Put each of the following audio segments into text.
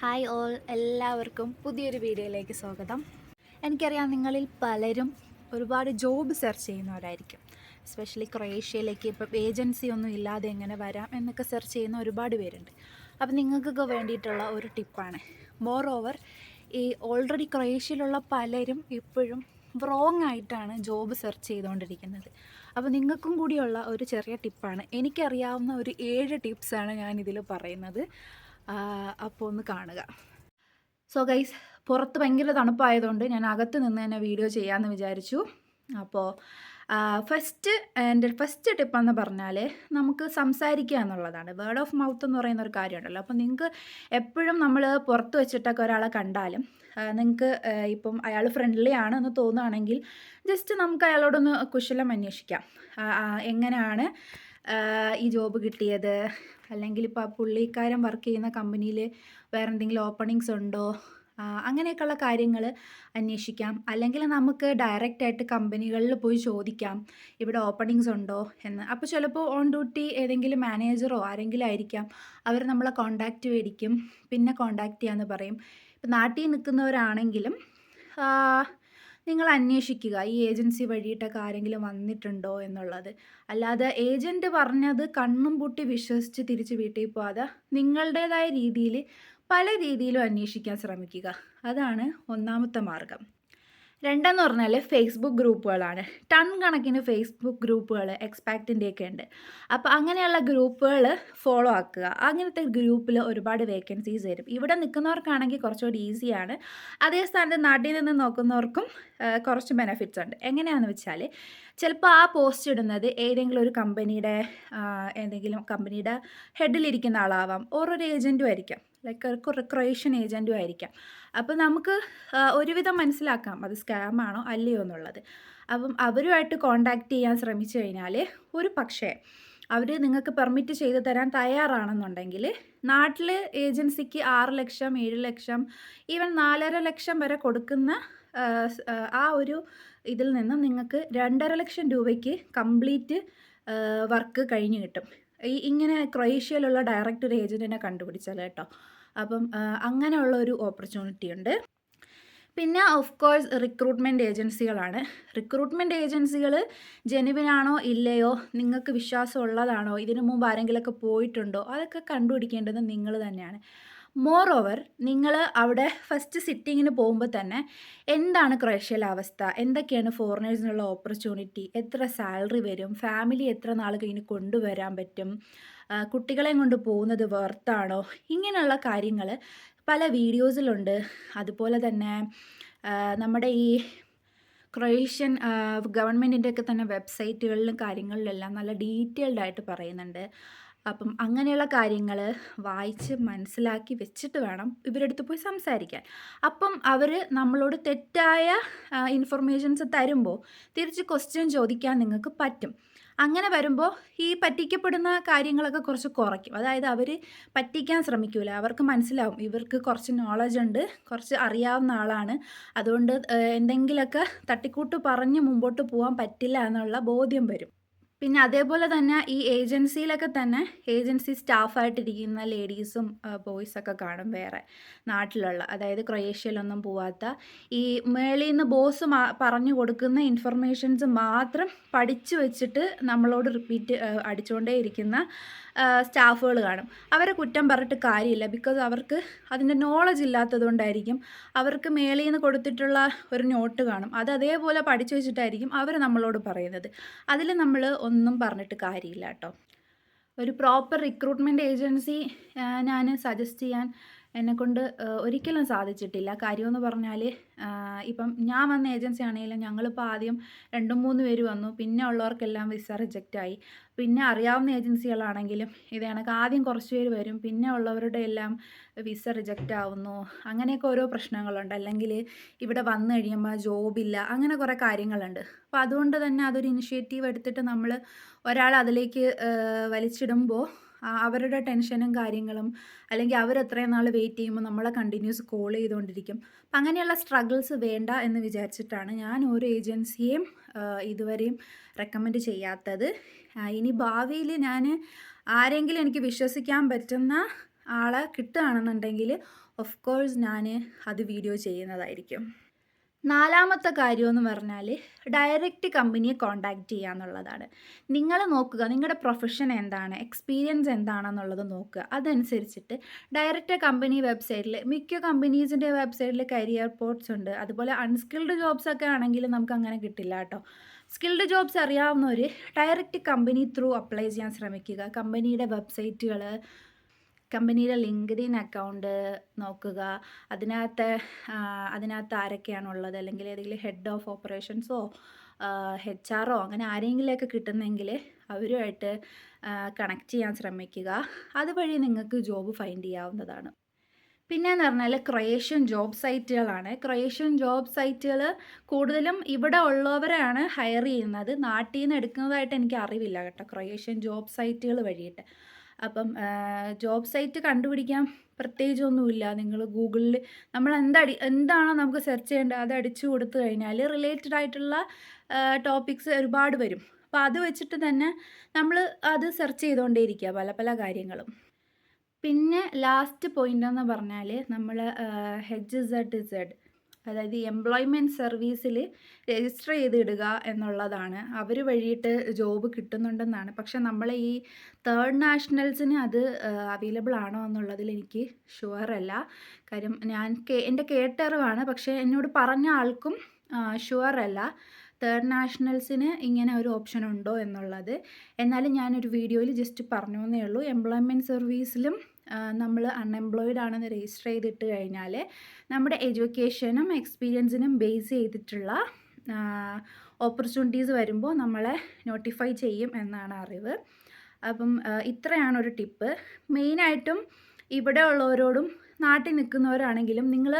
Hi all എല്ലാവർക്കും പുതിയൊരു വീഡിയോയിലേക്ക് സ്വാഗതം. എനിക്കറിയാം നിങ്ങളിൽ പലരും ഒരുപാട് ജോബ് സെർച്ച് ചെയ്യുന്നവരായിരിക്കും. എസ്പെഷ്യലി ക്രൊയേഷ്യയിലേക്ക് ഇപ്പം ഏജൻസി ഒന്നും ഇല്ലാതെ എങ്ങനെ വരാം എന്നൊക്കെ സെർച്ച് ചെയ്യുന്ന ഒരുപാട് പേരുണ്ട്. അപ്പം നിങ്ങൾക്കൊക്കെ വേണ്ടിയിട്ടുള്ള ഒരു ടിപ്പാണ്. മോർ ഓവർ ഈ ഓൾറെഡി ക്രൊയേഷ്യയിലുള്ള പലരും ഇപ്പോഴും റോങ് ആയിട്ടാണ് ജോബ് സെർച്ച് ചെയ്തുകൊണ്ടിരിക്കുന്നത്. അപ്പോൾ നിങ്ങൾക്കും കൂടിയുള്ള ഒരു ചെറിയ ടിപ്പാണ്. എനിക്കറിയാവുന്ന ഒരു ഏഴ് ടിപ്സാണ് ഞാനിതിൽ പറയുന്നത്. അപ്പോൾ ഒന്ന് കാണുക. സോ ഗൈസ് പുറത്ത് ഭയങ്കര തണുപ്പായതുകൊണ്ട് ഞാൻ അകത്ത് നിന്ന് തന്നെ വീഡിയോ ചെയ്യാമെന്ന് വിചാരിച്ചു. അപ്പോൾ ഫസ്റ്റ് എന്റെ ഫസ്റ്റ് ടിപ്പ് എന്ന് പറഞ്ഞാൽ നമുക്ക് സംസാരിക്കുക എന്നുള്ളതാണ്. വേർഡ് ഓഫ് മൗത്ത് എന്ന് പറയുന്ന ഒരു കാര്യമുണ്ടല്ലോ. അപ്പോൾ നിങ്ങൾക്ക് എപ്പോഴും നമ്മൾ പുറത്ത് വെച്ചിട്ടൊക്കെ ഒരാളെ കണ്ടാലും നിങ്ങൾക്ക് ഇപ്പം അയാൾ ഫ്രണ്ട്ലി ആണ് എന്ന് തോന്നുകയാണെങ്കിൽ ജസ്റ്റ് നമുക്ക് അയാളോടൊന്ന് കുശലം അന്വേഷിക്കാം. എങ്ങനെയാണ് ഈ ജോബ് കിട്ടിയത്? അല്ലെങ്കിൽ ഇപ്പോൾ പുള്ളിക്കാരൻ വർക്ക് ചെയ്യുന്ന കമ്പനിയിൽ വേറെ എന്തെങ്കിലും ഓപ്പണിങ്സ് ഉണ്ടോ അങ്ങനെയൊക്കെയുള്ള കാര്യങ്ങൾ അന്വേഷിക്കാം. അല്ലെങ്കിൽ നമുക്ക് ഡയറക്റ്റ് ആയിട്ട് കമ്പനികളിൽ പോയി ചോദിക്കാം. ഇവിടെ ഓപ്പണിങ്സ് ഉണ്ടോ എന്ന്. അപ്പോൾ ചിലപ്പോൾ ഓൺ ഡ്യൂട്ടി ഏതെങ്കിലും മാനേജറോ ആരെങ്കിലും ആയിരിക്കാം. അവർ നമ്മളെ കോണ്ടാക്റ്റ് മേടിക്കും. പിന്നെ കോണ്ടാക്റ്റ് ചെയ്യാമെന്ന് പറയും. ഇപ്പം നാട്ടിൽ നിൽക്കുന്നവരാണെങ്കിലും നിങ്ങൾ അന്വേഷിക്കുക ഈ ഏജൻസി വഴിയിട്ടൊക്കെ ആരെങ്കിലും വന്നിട്ടുണ്ടോ എന്നുള്ളത്. അല്ലാതെ ഏജന്റ് പറഞ്ഞത് കണ്ണും പൂട്ടി വിശ്വസിച്ച് തിരിച്ച് വീട്ടിൽ പോകാതെ നിങ്ങളുടേതായ രീതിയിൽ പല രീതിയിലും അന്വേഷിക്കാൻ ശ്രമിക്കുക. അതാണ് ഒന്നാമത്തെ മാർഗം. രണ്ടെന്ന് പറഞ്ഞാൽ ഫേസ്ബുക്ക് ഗ്രൂപ്പുകളാണ്. ടൺ കണക്കിന് ഫേസ്ബുക്ക് ഗ്രൂപ്പുകൾ എക്സ്പാക്റ്റിന്റെയൊക്കെ ഉണ്ട്. അപ്പോൾ അങ്ങനെയുള്ള ഗ്രൂപ്പുകൾ ഫോളോ ആക്കുക. അങ്ങനത്തെ ഗ്രൂപ്പിൽ ഒരുപാട് വേക്കൻസീസ് വരും. ഇവിടെ നിൽക്കുന്നവർക്കാണെങ്കിൽ കുറച്ചുകൂടി ഈസിയാണ് അതേ സ്ഥാനത്ത് നാട്ടിൽ നിന്ന് നോക്കുന്നവർക്കും കുറച്ച് ബെനഫിറ്റ്സ് ഉണ്ട്. എങ്ങനെയാണെന്ന് വെച്ചാൽ ചിലപ്പോൾ ആ പോസ്റ്റ് ഇടുന്നത് ഏതെങ്കിലും ഒരു കമ്പനിയുടെ എന്തെങ്കിലും കമ്പനിയുടെ ഹെഡിലിരിക്കുന്ന ആളാവാം. ഓരോരു ഏജന്റും ആയിരിക്കാം. ലൈക്ക് ഒരു ക്രൊയേഷ്യൻ ഏജന്റും ആയിരിക്കാം. അപ്പോൾ നമുക്ക് ഒരുവിധം മനസ്സിലാക്കാം അത് സ്കാം ആണോ അല്ലയോ എന്നുള്ളത്. അപ്പം അവരുമായിട്ട് കോണ്ടാക്ട് ചെയ്യാൻ ശ്രമിച്ചു കഴിഞ്ഞാൽ ഒരു പക്ഷേ അവർ നിങ്ങൾക്ക് പെർമിറ്റ് ചെയ്തു തരാൻ തയ്യാറാണെന്നുണ്ടെങ്കിൽ നാട്ടിൽ ഏജൻസിക്ക് ആറ് ലക്ഷം ഏഴ് ലക്ഷം ഈവൻ നാലര ലക്ഷം വരെ കൊടുക്കുന്ന ആ ഒരു ഇതിൽ നിന്ന് നിങ്ങൾക്ക് രണ്ടര ലക്ഷം രൂപയ്ക്ക് കംപ്ലീറ്റ് വർക്ക് കഴിഞ്ഞ് കിട്ടും. ഈ ഇങ്ങനെ ക്രൊയേഷ്യയിലുള്ള ഡയറക്റ്റ് ഒരു ഏജന്റിനെ കണ്ടുപിടിച്ചാൽ കേട്ടോ. അപ്പം അങ്ങനെയുള്ള ഒരു ഓപ്പർച്യൂണിറ്റി ഉണ്ട്. പിന്നെ ഓഫ് കോഴ്സ് റിക്രൂട്ട്മെന്റ് ഏജൻസികളാണ് റിക്രൂട്ട്മെന്റ് ഏജൻസികൾ ജെനുവിനാണോ ഇല്ലയോ നിങ്ങൾക്ക് വിശ്വാസം ഉള്ളതാണോ ഇതിനു മുമ്പ് ആരെങ്കിലുമൊക്കെ പോയിട്ടുണ്ടോ അതൊക്കെ കണ്ടുപിടിക്കേണ്ടത് നിങ്ങൾ തന്നെയാണ്. മോർ ഓവർ നിങ്ങൾ അവിടെ ഫസ്റ്റ് സിറ്റിങ്ങിന് പോകുമ്പോൾ തന്നെ എന്താണ് ക്രൊയേഷ്യയിലെ അവസ്ഥ? എന്തൊക്കെയാണ് ഫോറിനേഴ്സിനുള്ള ഓപ്പർച്യൂണിറ്റി എത്ര സാലറി വരും? ഫാമിലി എത്ര നാൾ കഴിഞ്ഞ് കൊണ്ടുവരാൻ പറ്റും? കുട്ടികളെയും കൊണ്ട് പോകുന്നത് വെർത്താണോ ഇങ്ങനെയുള്ള കാര്യങ്ങൾ പല വീഡിയോസിലുണ്ട്. അതുപോലെ തന്നെ നമ്മുടെ ഈ ക്രൊയേഷ്യൻ ഗവൺമെന്റിന്റെ ഒക്കെ തന്നെ വെബ്സൈറ്റുകളിലും കാര്യങ്ങളിലെല്ലാം നല്ല ഡീറ്റെയിൽഡ് ആയിട്ട് പറയുന്നുണ്ട്. അപ്പം അങ്ങനെയുള്ള കാര്യങ്ങൾ വായിച്ച് മനസ്സിലാക്കി വെച്ചിട്ട് വേണം ഇവരുടെ അടുത്ത് പോയി സംസാരിക്കാൻ. അപ്പം അവർ നമ്മളോട് തെറ്റായ ഇൻഫർമേഷൻസ് തരുമ്പോൾ തിരിച്ച് ക്വസ്റ്റ്യൻ ചോദിക്കാൻ നിങ്ങൾക്ക് പറ്റും. അങ്ങനെ വരുമ്പോൾ ഈ പറ്റിക്കപ്പെടുന്ന കാര്യങ്ങളൊക്കെ കുറച്ച് കുറയ്ക്കും. അതായത് അവർ പറ്റിക്കാൻ ശ്രമിക്കൂല. അവർക്ക് മനസ്സിലാവും. ഇവർക്ക് കുറച്ച് നോളജ് ഉണ്ട്. കുറച്ച് അറിയാവുന്ന ആളാണ്. അതുകൊണ്ട് എന്തെങ്കിലുമൊക്കെ തട്ടിക്കൂട്ട് പറഞ്ഞ് മുമ്പോട്ട് പോകാൻ പറ്റില്ല എന്നുള്ള ബോധ്യം വരും. പിന്നെ അതേപോലെ തന്നെ ഈ ഏജൻസിയിലൊക്കെ തന്നെ ഏജൻസി സ്റ്റാഫായിട്ടിരിക്കുന്ന ലേഡീസും ബോയ്സൊക്കെ കാണും വേറെ നാട്ടിലുള്ള. അതായത് ക്രൊയേഷ്യയിലൊന്നും പോവാത്ത ഈ മേളിൽ നിന്ന് ബോസ് പറഞ്ഞു കൊടുക്കുന്ന ഇൻഫർമേഷൻസ് മാത്രം പഠിച്ചു വെച്ചിട്ട് നമ്മളോട് റിപ്പീറ്റ് അടിച്ചുകൊണ്ടേ ഇരിക്കുന്ന സ്റ്റാഫുകൾ കാണും. അവരെ കുറ്റം പറഞ്ഞിട്ട് കാര്യമില്ല. ബിക്കോസ് അവർക്ക് അതിന്റെ നോളജ് ഇല്ലാത്തത് കൊണ്ടായിരിക്കും അവർക്ക് മേളിൽ നിന്ന് കൊടുത്തിട്ടുള്ള ഒരു നോട്ട് കാണും. അത് അതേപോലെ പഠിച്ചു വെച്ചിട്ടായിരിക്കും അവർ നമ്മളോട് പറയുന്നത്. അതിൽ നമ്മൾ ഒന്നും പറഞ്ഞിട്ട് കാര്യമില്ല കേട്ടോ. ഒരു പ്രോപ്പർ റിക്രൂട്ട്മെന്റ് ഏജൻസി ഞാൻ സജസ്റ്റ് ചെയ്യാൻ എന്നെക്കൊണ്ട് ഒരിക്കലും സാധിച്ചിട്ടില്ല. കാര്യമെന്ന് പറഞ്ഞാൽ ഇപ്പം ഞാൻ വന്ന ഏജൻസി ആണെങ്കിലും ഞങ്ങളിപ്പോൾ ആദ്യം രണ്ടും മൂന്ന് പേര് വന്നു. പിന്നെ ഉള്ളവർക്കെല്ലാം വിസ റിജക്റ്റ് ആയി. പിന്നെ അറിയാവുന്ന ഏജൻസികളാണെങ്കിലും ഇത് കണക്ക് ആദ്യം കുറച്ച് പേര് വരും. പിന്നെ ഉള്ളവരുടെ എല്ലാം വിസ റിജക്റ്റ് ആവുന്നു. അങ്ങനെയൊക്കെ ഓരോ പ്രശ്നങ്ങളുണ്ട്. അല്ലെങ്കിൽ ഇവിടെ വന്നു കഴിയുമ്പോൾ ജോബില്ല അങ്ങനെ കുറേ കാര്യങ്ങളുണ്ട്. അപ്പോൾ അതുകൊണ്ട് തന്നെ അതൊരു ഇനിഷ്യേറ്റീവ് എടുത്തിട്ട് നമ്മൾ ഒരാൾ അതിലേക്ക് വലിച്ചിടുമ്പോൾ അവരുടെ ടെൻഷനും കാര്യങ്ങളും അല്ലെങ്കിൽ അവർ എത്രയും നാൾ വെയിറ്റ് ചെയ്യുമ്പോൾ നമ്മളെ കണ്ടിന്യൂസ് കോൾ ചെയ്തുകൊണ്ടിരിക്കും. അപ്പം അങ്ങനെയുള്ള സ്ട്രഗിൾസ് വേണ്ട എന്ന് വിചാരിച്ചിട്ടാണ് ഞാൻ ഒരു ഏജൻസിയെയും ഇതുവരെയും റെക്കമെൻഡ് ചെയ്യാത്തത്. ഇനി ഭാവിയിൽ ഞാൻ ആരെങ്കിലും എനിക്ക് വിശ്വസിക്കാൻ പറ്റുന്ന ആളെ കിട്ടുകയാണെന്നുണ്ടെങ്കിൽ ഓഫ് കോഴ്സ് ഞാൻ അത് വീഡിയോ ചെയ്യുന്നതായിരിക്കും. നാലാമത്തെ കാര്യമെന്ന് പറഞ്ഞാൽ ഡയറക്റ്റ് കമ്പനിയെ കോണ്ടാക്റ്റ് ചെയ്യുക എന്നുള്ളതാണ്. നിങ്ങൾ നോക്കുക നിങ്ങളുടെ പ്രൊഫഷൻ എന്താണ് എക്സ്പീരിയൻസ് എന്താണെന്നുള്ളത് നോക്കുക. അതനുസരിച്ചിട്ട് ഡയറക്റ്റ് കമ്പനി വെബ്സൈറ്റിൽ മിക്ക കമ്പനീസിന്റെ വെബ്സൈറ്റിൽ കരിയർ പോർട്സ് ഉണ്ട്. അതുപോലെ അൺസ്കിൽഡ് ജോബ്സൊക്കെ ആണെങ്കിൽ നമുക്ക് അങ്ങനെ കിട്ടില്ല കേട്ടോ. സ്കിൽഡ് ജോബ്സ് അറിയാവുന്നവർ ഡയറക്റ്റ് കമ്പനി ത്രൂ അപ്ലൈ ചെയ്യാൻ ശ്രമിക്കുക. കമ്പനിയുടെ വെബ്സൈറ്റുകൾ കമ്പനിയുടെ ലിങ്ക്ഡിൻ അക്കൗണ്ട് നോക്കുക. അതിനകത്ത് അതിനകത്ത് ആരൊക്കെയാണുള്ളത്? അല്ലെങ്കിൽ ഏതെങ്കിലും ഹെഡ് ഓഫ് ഓപ്പറേഷൻസോ എച്ച് ആറോ അങ്ങനെ ആരെങ്കിലുമൊക്കെ കിട്ടുന്നെങ്കിൽ അവരുമായിട്ട് കണക്ട് ചെയ്യാൻ ശ്രമിക്കുക. അതുവഴി നിങ്ങൾക്ക് ജോബ് ഫൈൻഡ് ചെയ്യാവുന്നതാണ്. പിന്നെയെന്ന് പറഞ്ഞാൽ ക്രൊയേഷ്യൻ ജോബ് സൈറ്റുകളാണ്. ക്രൊയേഷ്യൻ ജോബ് സൈറ്റുകൾ കൂടുതലും ഇവിടെ ഉള്ളവരാണ് ഹയർ ചെയ്യുന്നത്. നാട്ടിൽ നിന്ന് എടുക്കുന്നതായിട്ട് എനിക്ക് അറിവില്ല കേട്ടോ ക്രൊയേഷ്യൻ ജോബ് സൈറ്റുകൾ വഴിയിട്ട്. അപ്പം ജോബ് സൈറ്റ് കണ്ടുപിടിക്കാൻ പ്രത്യേകിച്ചൊന്നുമില്ല. നിങ്ങൾ ഗൂഗിളിൽ നമ്മൾ എന്തടി എന്താണോ നമുക്ക് സെർച്ച് ചെയ്യേണ്ടത് അത് അടിച്ചു കൊടുത്തു കഴിഞ്ഞാൽ റിലേറ്റഡ് ആയിട്ടുള്ള ടോപ്പിക്സ് ഒരുപാട് വരും. അപ്പോൾ അത് വെച്ചിട്ട് തന്നെ നമ്മൾ അത് സെർച്ച് ചെയ്തുകൊണ്ടേയിരിക്കുക പല പല കാര്യങ്ങളും. പിന്നെ ലാസ്റ്റ് പോയിന്റ് എന്ന് പറഞ്ഞാൽ നമ്മൾ ഹെച്ച് സെഡ് സെഡ് അതായത് എംപ്ലോയ്മെന്റ് സർവീസിൽ രജിസ്റ്റർ ചെയ്തിടുക എന്നുള്ളതാണ്. അവർ വഴിയിട്ട് ജോബ് കിട്ടുന്നുണ്ടെന്നാണ്. പക്ഷെ നമ്മൾ ഈ തേർഡ് നാഷണൽസിന് അത് അവൈലബിൾ ആണോ എന്നുള്ളതിൽ എനിക്ക് ഷുവർ അല്ല. കാര്യം ഞാൻ എന്റെ കേട്ടറിവാണ്. പക്ഷേ എന്നോട് പറഞ്ഞ ആൾക്കും ഷുവർ അല്ല. തേർഡ് നാഷണൽസിന് ഇങ്ങനെ ഒരു ഓപ്ഷൻ ഉണ്ടോ എന്നുള്ളത്. എന്നാലും ഞാനൊരു വീഡിയോയിൽ ജസ്റ്റ് പറഞ്ഞു എന്നേ ഉള്ളൂ. എംപ്ലോയ്മെന്റ് സർവീസിലും നമ്മൾ അൺഎംപ്ലോയിഡ് ആണെന്ന് രജിസ്റ്റർ ചെയ്തിട്ട് കഴിഞ്ഞാൽ നമ്മുടെ എഡ്യൂക്കേഷനും എക്സ്പീരിയൻസിനും ബേസ് ചെയ്തിട്ടുള്ള ഓപ്പർച്യൂണിറ്റീസ് വരുമ്പോൾ നമ്മളെ നോട്ടിഫൈ ചെയ്യും എന്നാണ് അറിവ്. അപ്പം ഇത്രയാണ് ഒരു ടിപ്പ് മെയിനായിട്ടും ഇവിടെ ഉള്ളവരോടും നാട്ടിൽ നിൽക്കുന്നവരാണെങ്കിലും നിങ്ങൾ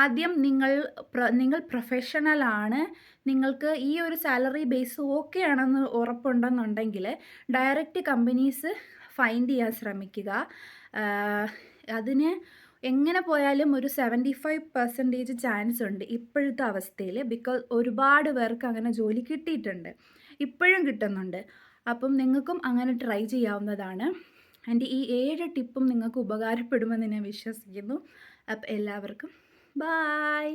ആദ്യം നിങ്ങൾ നിങ്ങൾ പ്രൊഫഷണലാണ് നിങ്ങൾക്ക് ഈ ഒരു സാലറി ബേസ് ഓക്കെ ആണെന്ന് ഉറപ്പുണ്ടെന്നുണ്ടെങ്കിൽ ഡയറക്റ്റ് കമ്പനീസ് ഫൈൻഡ് ചെയ്യാൻ ശ്രമിക്കുക. അതിന് എങ്ങനെ പോയാലും ഒരു സെവന്റി ഫൈവ് പെർസെന്റേജ് ചാൻസ് ഉണ്ട് ഇപ്പോഴത്തെ അവസ്ഥയിൽ ബിക്കോസ് ഒരുപാട് പേർക്ക് അങ്ങനെ ജോലി കിട്ടിയിട്ടുണ്ട്. ഇപ്പോഴും കിട്ടുന്നുണ്ട്. അപ്പം നിങ്ങൾക്കും അങ്ങനെ ട്രൈ ചെയ്യാവുന്നതാണ്. എന്റെ ഈ ഏഴ് ടിപ്പും നിങ്ങൾക്ക് ഉപകാരപ്പെടുമെന്ന് ഞാൻ വിശ്വസിക്കുന്നു. അപ്പം എല്ലാവർക്കും ബായ്